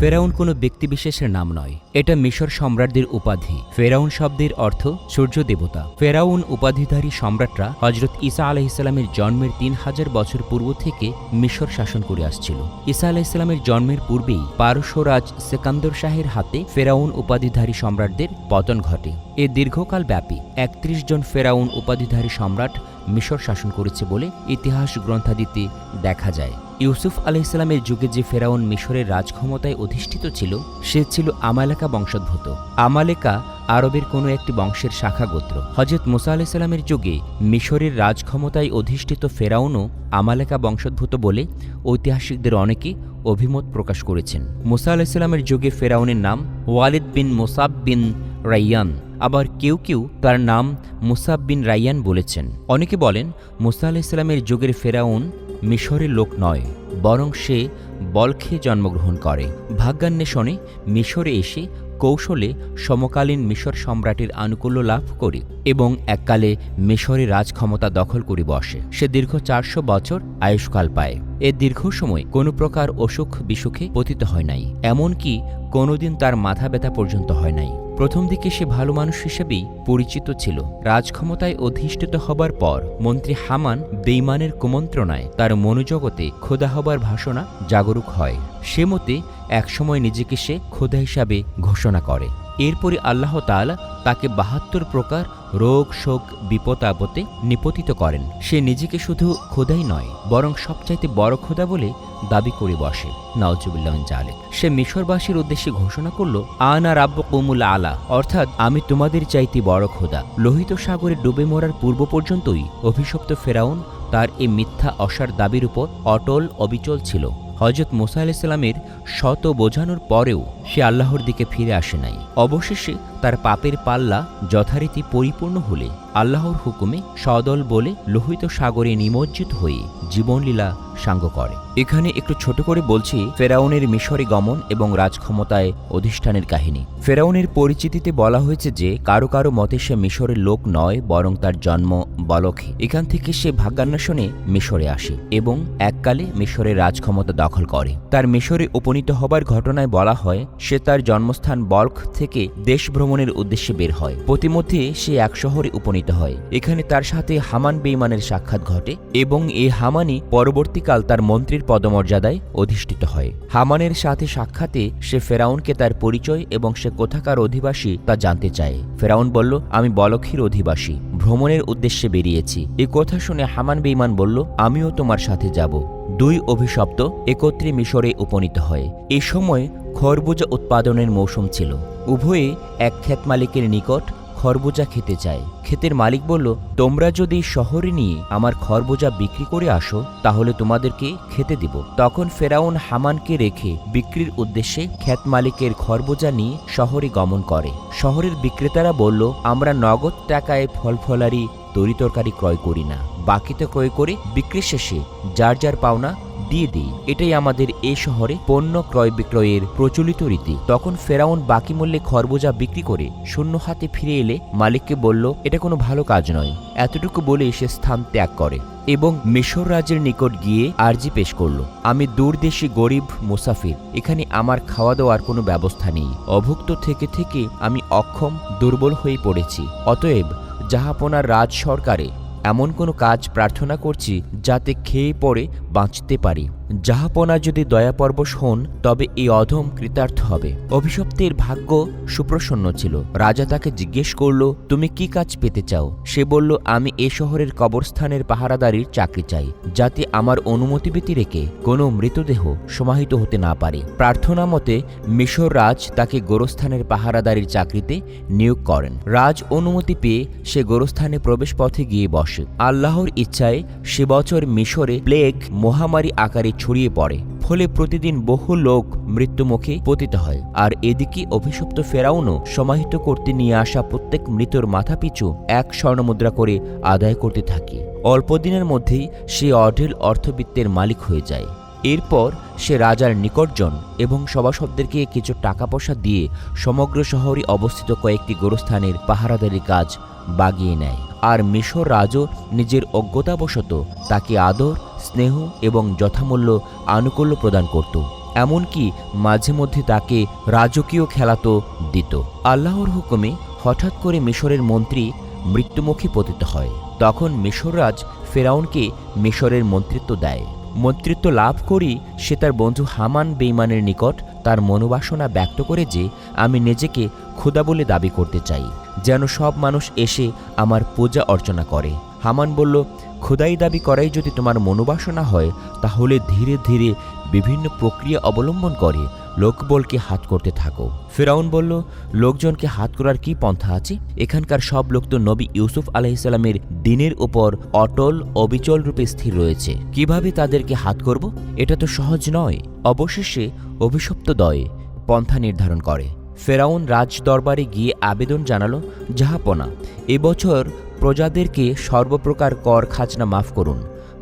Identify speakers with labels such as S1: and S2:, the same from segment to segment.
S1: ফেরাউন কোনো ব্যক্তিবিশেষের নাম নয়। এটা মিশর সম্রাটদের উপাধি। ফেরাউন শব্দের অর্থ সূর্য দেবতা। ফেরাউন উপাধিধারী সম্রাটরা হজরত ঈসা আলাহিসাল্লামের জন্মের তিন হাজার বছর পূর্ব থেকে মিশর শাসন করে আসছিল। ঈসা আলাহিসাল্লামের জন্মের পূর্বেই পারস্যরাজ সেকান্দর শাহের হাতে ফেরাউন উপাধিধারী সম্রাটদের পতন ঘটে। এ দীর্ঘকাল ব্যাপী একত্রিশ জন ফেরাউন উপাধিধারী সম্রাট মিশর শাসন করেছে বলে ইতিহাস গ্রন্থাদিতে দেখা যায়। ইউসুফ আলাইসালামের যুগে যে ফেরাউন মিশরের রাজক্ষমতায় অধিষ্ঠিত ছিল, সে ছিল আমালেকা বংশোদ্ভূত। আমালেকা আরবের কোনো একটি বংশের শাখা গোত্র হজরত মুসা আলাইসাল্লামের যুগে মিশরের রাজক্ষমতায় অধিষ্ঠিত ফেরাউনও আমালেকা বংশোদ্ভূত বলে ঐতিহাসিকদের অনেকে অভিমত প্রকাশ করেছেন। মুসা আলাইসাল্লামের যুগে ফেরাউনের নাম ওয়ালিদ বিন মোসাব বিন রাইয়ান। আবার কেউ কেউ তার নাম মুসাব বিন রাইয়ান বলেছেন। অনেকে বলেন, মুসা ইসলামের যুগের ফেরাউন মিশরের লোক নয়, বরং সে বলখে জন্মগ্রহণ করে। ভাগ্যান্বেষণে মিশরে এসে কৌশলে সমকালীন মিশর সম্রাটের আনুকূল্য লাভ করে এবং এককালে মিশরের রাজক্ষমতা দখল করে বসে। সে দীর্ঘ চারশো বছর আয়ুষ্কাল পায়। এ দীর্ঘ সময় কোনো প্রকার অসুখ বিসুখে পতিত হয় নাই, এমনকি কোনোদিন তার মাথা ব্যথা পর্যন্ত হয় নাই। প্রথম দিকে সে ভালো মানুষ হিসেবেই পরিচিত ছিল। রাজক্ষমতায় অধিষ্ঠিত হবার পর মন্ত্রী হামান বেইমানের কুমন্ত্রণায় তার মনোজগতে খোদা হবার ভাষণা জাগরুক হয়। সে মতে একসময় নিজেকে সে খোদা হিসাবে ঘোষণা করে। এরপরে আল্লাহ তাআলা তাকে বাহাত্তর প্রকার রোগ, শোক, বিপদ আপদে নিপতিত করেন। সে নিজেকে শুধু খোদাই নয়, বরং সবচাইতে বড় খোদা বলে দাবি করে বসে। নওজুবিল্লাহ জালেক সে মিশরবাসীর উদ্দেশ্যে ঘোষণা করল, আনা রাব্য কৌমুল আলা। অর্থাৎ, আমি তোমাদের চাইতে বড় খোদা লোহিত সাগরে ডুবে মরার পূর্ব পর্যন্তই অভিশপ্ত ফেরাউন তার এই মিথ্যা অসার দাবির উপর অটল অবিচল ছিল। হজরত মোসা আলাইসাল্লামের শত বোঝানোর পরেও সে আল্লাহর দিকে ফিরে আসে নাই। অবশেষে তার পাপের পাল্লা যথারীতি পরিপূর্ণ হলে আল্লাহর হুকুমে সদল বলে লোহিত সাগরে নিমজ্জিত হয়ে জীবনলীলা সাঙ্গ করে। এখানে একটু ছোট করে বলছি ফেরাউনের মিশরে গমন এবং রাজক্ষমতায় অধিষ্ঠানের কাহিনী। ফেরাউনের পরিচিতিতে বলা হয়েছে যে কারও কারও মতে সে মিশরের লোক নয়, বরং তার জন্ম বলখে। এখান থেকে সে ভাগ্যান্বেষণে মিশরে আসে এবং এককালে মিশরের রাজক্ষমতা দখল করে। তার মিশরে উপনীত হবার ঘটনায় বলা হয়, সে তার জন্মস্থান বলখ থেকে দেশ ভ্রমণের উদ্দেশ্যে বের হয়। প্রতিমধ্যে সে এক শহরে উপনীত হয়। এখানে তার সাথে হামান বেইমানের সাক্ষাৎ ঘটে এবং এ হামানি পরবর্তীকাল তার মন্ত্রীর পদমর্যাদায় অধিষ্ঠিত হয়। হামানের সাথে সাক্ষাতে সে ফেরাউনকে তার পরিচয় এবং সে কোথাকার অধিবাসী তা জানতে চায়। ফেরাউন বলল, আমি বলখির অধিবাসী। ভ্রমণের উদ্দেশ্যে বেরিয়েছি। এ কথা শুনে হামান বেইমান বলল, আমিও তোমার সাথে যাব। দুই অভিশপ্ত একত্রে মিশরে উপনীত হয়। এ সময় খরবুজা উৎপাদনের মৌসুম ছিল। উভয়ে এক ক্ষেত মালিকের নিকট খরবুজা খেতে চায়। ক্ষেতের মালিক বলল, তোমরা যদি শহরে নিয়ে আমার খরবুজা বিক্রি করে আসো, তাহলে তোমাদেরকে খেতে দিব। তখন ফেরাউন হামানকে রেখে বিক্রির উদ্দেশ্যে ক্ষেত মালিকের খরবুজা নিয়ে শহরে গমন করে। শহরের বিক্রেতারা বলল, আমরা নগদ টাকায় ফলফলারি তরিতরকারি ক্রয় করি না। বাকিতে ক্রয় করে বিক্রি শেষে যার যার পাওনা দিয়ে দিই। এটাই আমাদের এ শহরে পণ্য ক্রয় বিক্রয়ের প্রচলিত রীতি। তখন ফেরাউন বাকি মূল্যে খরবুজা বিক্রি করে শূন্য হাতে ফিরে এলে মালিককে বলল, এটা কোনো ভালো কাজ নয়। এতটুকু বলে সে স্থান ত্যাগ করে এবং মিশর রাজ্যের নিকট গিয়ে আর্জি পেশ করল। আমি দূরদেশি গরিব মুসাফির, এখানে আমার খাওয়া দাওয়ার কোনো ব্যবস্থা নেই। অভুক্ত থেকে থেকে আমি অক্ষম, দুর্বল হয়ে পড়েছি। অতএব জাহাপনার রাজ সরকারে এমন কোনো কাজ প্রার্থনা করছি যাতে খেয়ে পড়ে বাঁচতে পারি। যাহাপনা যদি দয়াপরবশ হন, তবে এই অধম কৃতার্থ হবে। অভিশপ্তের ভাগ্য সুপ্রসন্ন ছিল। রাজা তাকে জিজ্ঞেস করল, তুমি কি কাজ পেতে চাও? সে বলল, আমি এ শহরের কবরস্থানের পাহারাদারির চাকরি চাই, যাতে আমার অনুমতি ব্যতিরেকে কোনো মৃতদেহ সমাহিত হতে না পারে। প্রার্থনা মতে, মিশর রাজ তাকে গোরস্থানের পাহারাদারির চাকরিতে নিয়োগ করেন। রাজ অনুমতি পেয়ে সে গোরস্থানে প্রবেশ পথে গিয়ে বসে। আল্লাহর ইচ্ছায় সে বছর মিশরে প্লেগ মহামারী আকারে ছড়িয়ে পড়ে। ফলে প্রতিদিন বহু লোক মৃত্যুমুখে পতিত হয়। আর এদিকে অভিশপ্ত ফেরাউনও সমাহিত করতে নিয়ে আসা প্রত্যেক মৃতর মাথাপিছু এক স্বর্ণমুদ্রা করে আদায় করতে থাকে। অল্প দিনের মধ্যেই সে অঢেল অর্থবিত্তের মালিক হয়ে যায়। এরপর সে রাজার নিকটজন এবং সভাসদদেরকে কিছু টাকা পয়সা দিয়ে সমগ্র শহরে অবস্থিত কয়েকটি গোরস্থানের পাহারাদারি কাজ বাগিয়ে নেয়। আর মিশর রাজও নিজের অজ্ঞতাবশত তাকে আদর স্নেহ এবং যথামূল্য আনুকূল্য প্রদান করত, এমনকি মাঝে মধ্যে তাকে রাজকীয় খেলাতো দিত। আল্লাহর হুকুমে হঠাৎ করে মিশরের মন্ত্রী মৃত্যুমুখী পতিত হয়। তখন মিশররাজ ফেরাউনকে মিশরের মন্ত্রিত্ব দেয়। মন্ত্রিত্ব লাভ করি সে তার বন্ধু হামান বেইমানের নিকট তার মনোবাসনা ব্যক্ত করে যে, আমি নিজেকে ক্ষুদা বলে দাবি করতে চাই, যেন সব মানুষ এসে আমার পূজা অর্চনা করে। হামান বলল, খোদাই দাবি করাই যদি তোমার মনোবাসনা হয়, তাহলে ধীরে ধীরে বিভিন্ন প্রক্রিয়া অবলম্বন করে লোকবলকে হাত করতে থাকো। ফেরাউন বলল, লোকজনকে হাত করার কি পন্থা আছে? এখানকার সব লোক তো নবী ইউসুফ আলাইসাল্লামের দিনের উপর অটল, অবিচল রূপে স্থির রয়েছে। কীভাবে তাদেরকে হাত করব? এটা তো সহজ নয়। অবশেষে অভিশপ্ত দয়ে পন্থা নির্ধারণ করে। ফেরাউন রাজ দরবারে গিয়ে আবেদন জানালো জাহাপনা এবছর প্রজাদেরকে সর্বপ্রকার কর খাজনা মাফ করুন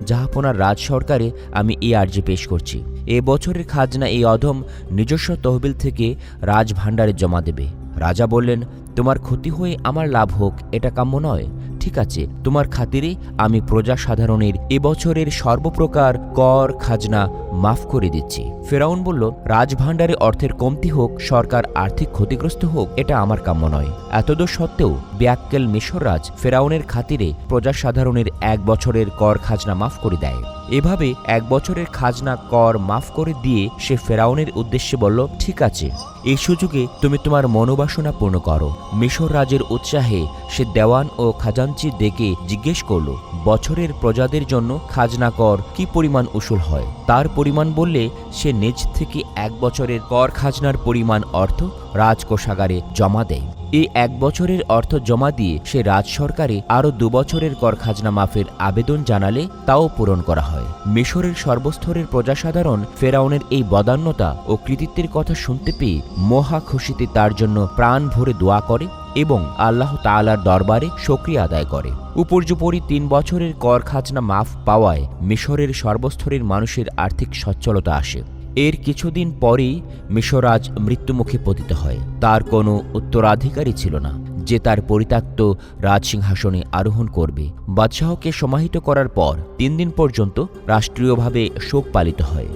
S1: জাহাপনার রাজ সরকারে আমি এই আর্জি পেশ করছি। এ বছরের খাজনা এই অধম নিজস্ব তহবিল থেকে রাজভাণ্ডারে জমা দেবে। রাজা বললেন, তোমার ক্ষতি হয়ে আমার লাভ হোক, এটা কাম্য নয়। ঠিক আছে, তোমার খাতিরে আমি প্রজা সাধারণের এবছরের সর্বপ্রকার কর খাজনা মাফ করে দিচ্ছি। ফেরাউন বলল, রাজভাণ্ডারে অর্থের কমতি হোক, সরকার আর্থিক ক্ষতিগ্রস্ত হোক, এটা আমার কাম্য নয়। এতদূর সত্ত্বেও ব্যাক্কেল মিশররাজ ফেরাউনের খাতিরে প্রজাসাধারণের এক বছরের কর খাজনা মাফ করে দেয়। এভাবে এক বছরের খাজনা কর মাফ করে দিয়ে সে ফেরাউনের উদ্দেশ্যে বলল, ঠিক আছে, এই সুযোগে তুমি তোমার মনোবাসনা পূর্ণ করো। মিশর রাজের উৎসাহে সে দেওয়ান ও খাজাঞ্চি ডেকে জিজ্ঞেস করল, বছরের প্রজাদের জন্য খাজনা কর কি পরিমাণ উসুল হয়? তার পরিমাণ বললে সে নিজ থেকে এক বছরের কর খাজনার পরিমাণ অর্থ রাজকোষাগারে জমা দেয়। এই এক বছরের অর্থ জমা দিয়ে সে রাজ সরকারে আরও দু বছরের কর খাজনা মাফের আবেদন জানালে তাও পূরণ করা হয়। মিশরের সর্বস্তরের প্রজাসাধারণ ফেরাউনের এই বদান্যতা ও কৃতিত্বের কথা শুনতে পেয়ে মহা খুশিতে তার জন্য প্রাণ ভরে দোয়া করে এবং আল্লাহ তালার দরবারে সক্রিয় আদায় করে। উপর্যুপরি তিন বছরের কর খাজনা মাফ পাওয়ায় মিশরের সর্বস্তরের মানুষের আর্থিক সচ্ছলতা আসে। এর কিছুদিন পরেই মিশরাজ মৃত্যুমুখে পতিত হয়। তার কোনো উত্তরাধিকারী ছিল না, যে তার পরিত্যক্ত রাজসিংহাসনে আরোহণ করবে। বাদশাহকে সমাহিত করার পর তিন দিন পর্যন্ত রাষ্ট্রীয়ভাবে শোক পালিত হয়।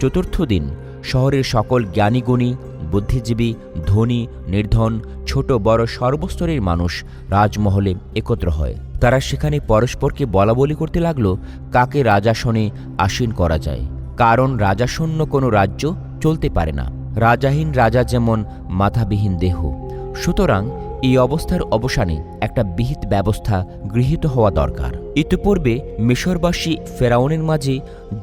S1: চতুর্থ দিন শহরের সকল জ্ঞানীগুণী, বুদ্ধিজীবী, ধনী, নির্ধন, ছোট, বড় সর্বস্তরের মানুষ রাজমহলে একত্র হয়। তারা সেখানে পরস্পরকে বলাবলি করতে লাগল, কাকে রাজাসনে আসীন করা যায়। কারণ রাজাশূন্য কোনো রাজ্য চলতে পারে না। রাজাহীন রাজা যেমন মাথাবিহীন দেহ, সুতরাং এই অবস্থার অবসানে একটা বিহিত ব্যবস্থা গৃহীত হওয়া দরকার। ইতিপূর্বে মিশরবাসী ফেরাউনের মাঝে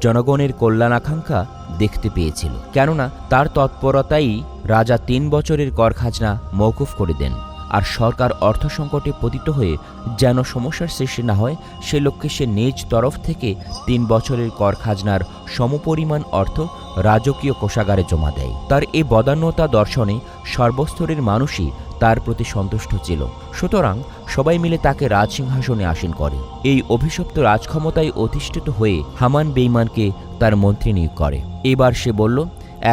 S1: জনগণের কল্যাণাকাঙ্ক্ষা দেখতে পেয়েছিল, কেননা তার তৎপরতাই রাজা তিন বছরের কর খাজনা মৌকুফ করে দেন। আর সরকার অর্থ সংকটে পতিত হয়ে যেন সমস্যার সৃষ্টি না হয়, সে লক্ষ্যে সে নিজ তরফ থেকে তিন বছরের কর খাজনার সমপরিমাণ অর্থ রাজকীয় কোষাগারে জমা দেয়। তার এই বদান্যতা দর্শনে সর্বস্তরের মানুষই তার প্রতি সন্তুষ্ট ছিল। সুতরাং সবাই মিলে তাকে রাজসিংহাসনে আসীন করে। এই অভিশপ্ত রাজক্ষমতায় অধিষ্ঠিত হয়ে হামান বেইমানকে তার মন্ত্রী নিয়োগ করে। এবার সে বলল,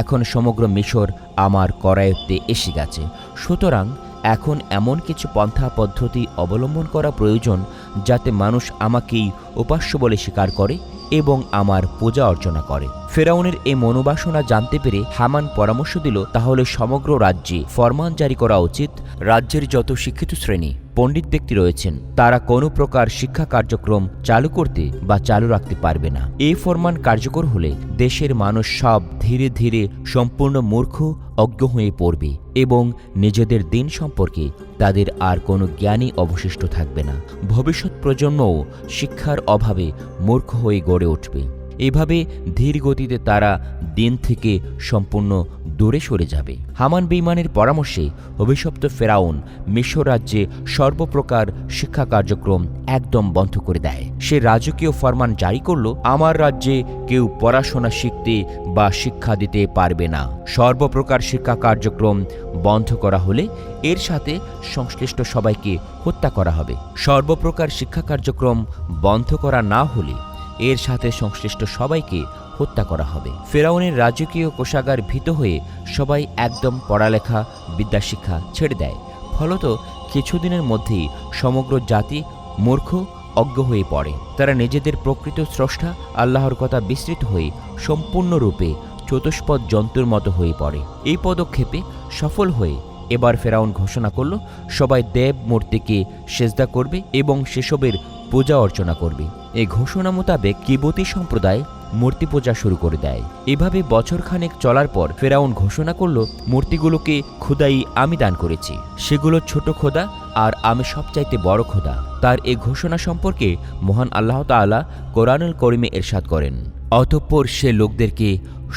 S1: এখন সমগ্র মিশর আমার করায়ত্তে এসে গেছে। সুতরাং এখন এমন কিছু পন্থা পদ্ধতি অবলম্বন করা প্রয়োজন যাতে মানুষ আমাকেই উপাস্য বলে স্বীকার করে এবং আমার পূজা অর্চনা করে। ফেরাউনের এই মনোবাসনা জানতে পেরে হামান পরামর্শ দিল, তাহলে সমগ্র রাজ্যে ফরমান জারি করা উচিত, রাজ্যের যত শিক্ষিত শ্রেণি। পণ্ডিত ব্যক্তি রয়েছেন। তারা কোনো প্রকার শিক্ষা কার্যক্রম চালু করতে বা চালু রাখতে পারবে না। এই ফরমান কার্যকর হলে দেশের মানুষ সব ধীরে ধীরে সম্পূর্ণ মূর্খ, অজ্ঞ হয়ে পড়বে এবং নিজেদের দিন সম্পর্কে তাদের আর কোনো জ্ঞানই অবশিষ্ট থাকবে না। ভবিষ্যৎ প্রজন্মও শিক্ষার অভাবে মূর্খ হয়ে গড়ে উঠবে। এভাবে ধীর গতিতে তারা দিন থেকে সম্পূর্ণ দূরে সরে যাবে। হামান বেইমানের পরামর্শে অভিশপ্ত ফেরাউন মিশর রাজ্যে সর্বপ্রকার শিক্ষা কার্যক্রম একদম বন্ধ করে দেয়। সে রাজকীয় ফরমান জারি করল, আমার রাজ্যে কেউ পড়াশোনা শিখতে বা শিক্ষা দিতে পারবে না। সর্বপ্রকার শিক্ষা কার্যক্রম বন্ধ করা হলে এর সাথে সংশ্লিষ্ট সবাইকে হত্যা করা হবে। সর্বপ্রকার শিক্ষা কার্যক্রম বন্ধ করা না হলে এর সাথে সংশ্লিষ্ট সবাইকে হত্যা করা হবে। ফেরাউনের রাজকীয় কোষাগার ভীত হয়ে সবাই একদম পড়ালেখা, বিদ্যাশিক্ষা ছেড়ে দেয়। ফলত কিছুদিনের মধ্যেই সমগ্র জাতি মূর্খ, অজ্ঞ হয়ে পড়ে। তারা নিজেদের প্রকৃত স্রষ্টা, আল্লাহর কথা বিস্তৃত হয়ে সম্পূর্ণরূপে চতুষ্পদ জন্তুর মতো হয়ে পড়ে। এই পদক্ষেপে সফল হয়ে এবার ফেরাউন ঘোষণা করল, সবাই দেব মূর্তিকে সেজদা করবে এবং সেসবের পূজা অর্চনা করবে। এই ঘোষণা মোতাবেক কিবতী সম্প্রদায় মূর্তি পূজা শুরু করে দেয়। এভাবে বছরখানেক চলার পর ফেরাউন ঘোষণা করল, মূর্তিগুলোকে খুদাই আমি দান করেছি। সেগুলো ছোট খোদা আর আমি সবচাইতে বড় খোদা। তার এই ঘোষণা সম্পর্কে মহান আল্লাহ তাআলা কোরআনুল করিমে এরশাদ করেন। অতঃপর সে লোকদেরকে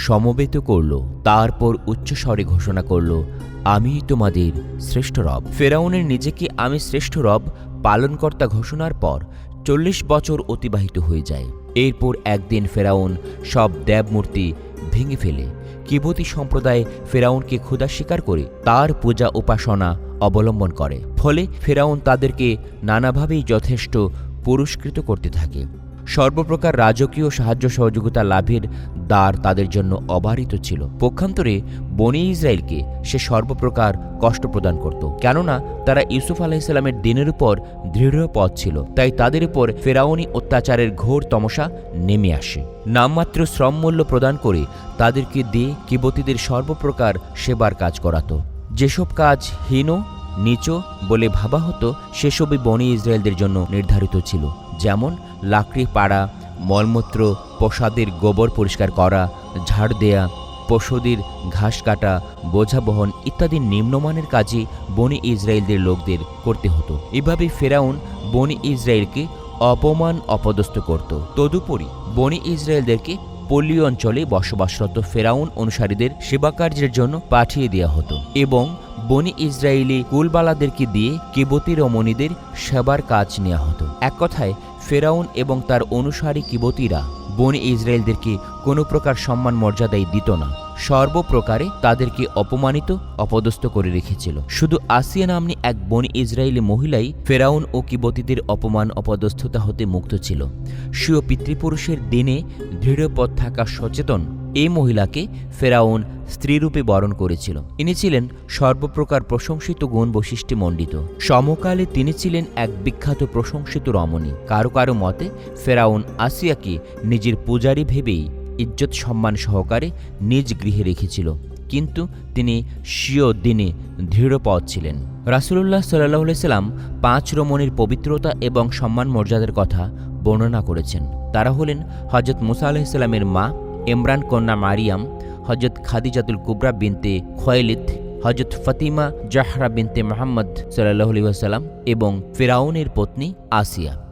S1: সমবেত করল, তারপর উচ্চস্বরে ঘোষণা করল, আমি তোমাদের শ্রেষ্ঠ রব। ফেরাউনের নিজেকে আমি শ্রেষ্ঠ রব পালনকর্তা ঘোষণার পর চল্লিশ বছর অতিবাহিত হয়ে যায়। এরপর একদিন ফেরাউন সব দেবমূর্তি ভেঙে ফেলে। কিবতি সম্প্রদায় ফেরাউনকে ক্ষুদা স্বীকার করে তার পূজা উপাসনা অবলম্বন করে। ফলে ফেরাউন তাদেরকে নানাভাবেই যথেষ্ট পুরস্কৃত করতে থাকে। সর্বপ্রকার রাজকীয় সাহায্য সহযোগিতা লাভের দ্বার তাদের জন্য অবারিত ছিল। পক্ষান্তরে বনি ইসরায়েলকে সে সর্বপ্রকার কষ্ট প্রদান করত, কেননা তারা ইউসুফ আলাহিসাল্লামের দিনের উপর দৃঢ় পথ ছিল, তাই তাদের উপর ফেরাউনি অত্যাচারের ঘোর তমসা নেমে আসে। নামমাত্র শ্রমমূল্য প্রদান করে তাদেরকে দিয়ে কিবতীদের সর্বপ্রকার সেবার কাজ করাতো। যেসব কাজ হীন, নিচু বলে ভাবা হতো, সেসবই বনি ইসরায়েলদের জন্য নির্ধারিত ছিল, যেমন লাকড়ি পাড়া মলমূত্র, প্রসাদের গোবর পরিষ্কার করা, ঝাড় দেয়া পশুদের ঘাস কাটা, বোঝা বহন ইত্যাদি নিম্নমানের কাজই বনি ইসরায়েলদের লোকদের করতে হতো। এভাবে ফেরাউন বনি ইসরায়েলকে অপমান অপদস্থ করত। তদুপরি বনি ইসরায়েলদেরকে পল্লী অঞ্চলে বসবাসরত ফেরাউন অনুসারীদের সেবাকার্যের জন্য পাঠিয়ে দেওয়া হতো এবং বনি ইসরায়েলি কুলবালাদেরকে দিয়ে কিবতী রমণীদের সেবার কাজ নেওয়া হতো। এক কথায় ফেরাউন এবং তার অনুসারী কিবতীরা বনি ইসরায়েলদেরকে কোনো প্রকার সম্মান মর্যাদাই দিত না। সর্বপ্রকারে তাদেরকে অপমানিত, অপদস্থ করে রেখেছিল। শুধু আসিয়া নামনি এক বনি ইসরায়েলি মহিলাই ফেরাউন ও কিবতীদের অপমান, অপদস্থতা হতে মুক্ত ছিল। স্বীয় পিতৃপুরুষের দিনে দৃঢ়পথ থাকা সচেতন এই মহিলাকে ফেরাউন স্ত্রীরূপে বরণ করেছিল। ইনি ছিলেন সর্বপ্রকার প্রশংসিত গুণ বৈশিষ্ট্যে মণ্ডিত। সমকালে তিনি ছিলেন এক বিখ্যাত প্রশংসিত রমণী। কারও কারও মতে, ফেরাউন আসিয়াকে নিজের পূজারী ভেবেই ইজ্জত সম্মান সহকারে নিজ গৃহে রেখেছিল। কিন্তু তিনি স্বীয় দিনে দৃঢ়পদ ছিলেন। রাসুলুল্লাহ সাল্লাহ সাল্লাম পাঁচ রমণীর পবিত্রতা এবং সম্মান মর্যাদার কথা বর্ণনা করেছেন। তারা হলেন হজরত মুসা আলাহিসাল্লামের মা, ইমরান কন্যা মারিয়াম হজরত খাদিজাতুল কুবরা বিনতে খয়েলিদ হজরত ফতিমা জাহরা বিনতে মোহাম্মদ সাল্লাহ আলি ওয়াসাল্লাম এবং ফেরাউনের পত্নী আসিয়া।